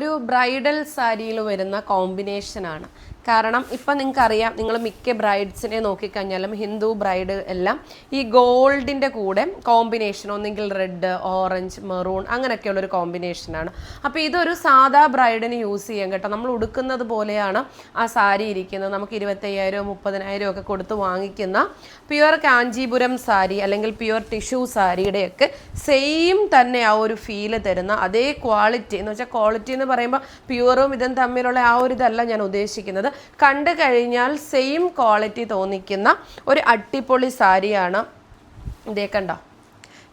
ഒരു ബ്രൈഡൽ സാരിയിൽ വരുന്ന കോമ്പിനേഷനാണ്. കാരണം ഇപ്പം നിങ്ങൾക്കറിയാം നിങ്ങൾ മിക്ക ബ്രൈഡ്സിനെ നോക്കിക്കഴിഞ്ഞാലും ഹിന്ദു ബ്രൈഡ് എല്ലാം ഈ ഗോൾഡിന്റെ കൂടെ കോമ്പിനേഷൻ ഒന്നെങ്കിൽ റെഡ് ഓറഞ്ച് മെറൂൺ അങ്ങനെയൊക്കെയുള്ള ഒരു കോമ്പിനേഷനാണ് അപ്പോൾ ഇതൊരു സാധാ ബ്രൈഡിന് യൂസ് ചെയ്യാം കേട്ടോ. നമ്മൾ ഉടുക്കുന്നത് പോലെയാണ് ആ സാരി ഇരിക്കുന്നത്. നമുക്ക് ഇരുപത്തയ്യായിരവും മുപ്പതിനായിരം ഒക്കെ കൊടുത്ത് വാങ്ങിക്കുന്ന പ്യുവർ കാഞ്ചീപുരം സാരി അല്ലെങ്കിൽ പ്യുവർ ടിഷ്യൂ സാരിയുടെയൊക്കെ സെയിം തന്നെ ആ ഒരു ഫീൽ തരുന്ന അതേ ക്വാളിറ്റി എന്ന് വെച്ചാൽ ക്വാളിറ്റി എന്ന് പറയുമ്പോൾ പ്യുവറും ഇതും തമ്മിലുള്ള ആ ഒരു ഇതല്ല ഞാൻ ഉദ്ദേശിക്കുന്നത്. കണ്ടു കഴിഞ്ഞാൽ സെയിം ക്വാളിറ്റി തോന്നിക്കുന്ന ഒരു അട്ടിപ്പൊളി സാരിയാണ്. ഇതേ കണ്ടോ?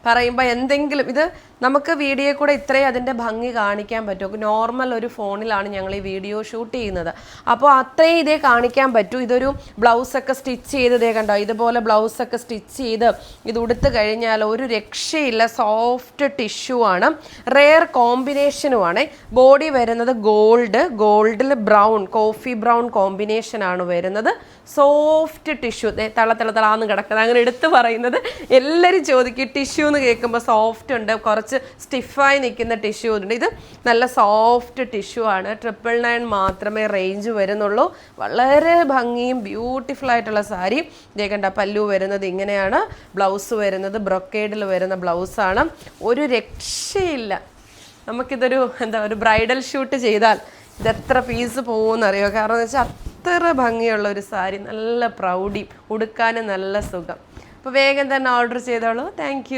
പറയുമ്പോൾ എന്തെങ്കിലും ഇത് നമുക്ക് വീഡിയോ കൂടെ ഇത്രയും അതിന്റെ ഭംഗി കാണിക്കാൻ പറ്റും. നോർമൽ ഒരു ഫോണിലാണ് ഞങ്ങൾ ഈ വീഡിയോ ഷൂട്ട് ചെയ്യുന്നത്. അപ്പോൾ അത്രയും ഇതേ കാണിക്കാൻ പറ്റൂ. ഇതൊരു ബ്ലൗസൊക്കെ സ്റ്റിച്ച് ചെയ്ത് ഇതേ കണ്ടോ? ഇതുപോലെ ബ്ലൗസൊക്കെ സ്റ്റിച്ച് ചെയ്ത് ഇത് ഉടുത്ത് കഴിഞ്ഞാൽ ഒരു രക്ഷയില്ല. സോഫ്റ്റ് ടിഷ്യൂ ആണ്. റെയർ കോമ്പിനേഷനുമാണ് ബോഡി വരുന്നത് ഗോൾഡ് ഗോൾഡിൽ ബ്രൗൺ കോഫി ബ്രൗൺ കോമ്പിനേഷനാണ് വരുന്നത്. സോഫ്റ്റ് ടിഷ്യൂ തള തള തളാന്ന് കിടക്കുന്നത്. അങ്ങനെ എടുത്ത് പറയുന്നത്. എല്ലാവരും ചോദിക്കും ടിഷ്യൂ എന്ന് കേൾക്കുമ്പോൾ സോഫ്റ്റ് ഉണ്ട്. കുറച്ച് സ്റ്റിഫായി നിൽക്കുന്ന ടിഷ്യൂ ഉണ്ട്. ഇത് നല്ല സോഫ്റ്റ് ടിഷ്യൂ ആണ്. ട്രിപ്പിൾ നയൻ മാത്രമേ റേഞ്ച് വരുന്നുള്ളൂ. വളരെ ഭംഗിയും ബ്യൂട്ടിഫുൾ ആയിട്ടുള്ള സാരി. കണ്ട പല്ലു വരുന്നത് ഇങ്ങനെയാണ്. ബ്ലൗസ് വരുന്നത് ബ്രൊക്കേഡിൽ വരുന്ന ബ്ലൗസാണ് ഒരു രക്ഷയില്ല. നമുക്കിതൊരു എന്താ ഒരു ബ്രൈഡൽ ഷൂട്ട് ചെയ്താൽ ഇതെത്ര പീസ് പോകുമെന്നറിയോ കാരണം എന്ന് വെച്ചാൽ അത്ര ഭംഗിയുള്ള ഒരു സാരി. നല്ല പ്രൗഡി ഉടുക്കാനും നല്ല സുഖം. അപ്പോൾ വേഗം തന്നെ ഓർഡർ ചെയ്തോളൂ. താങ്ക്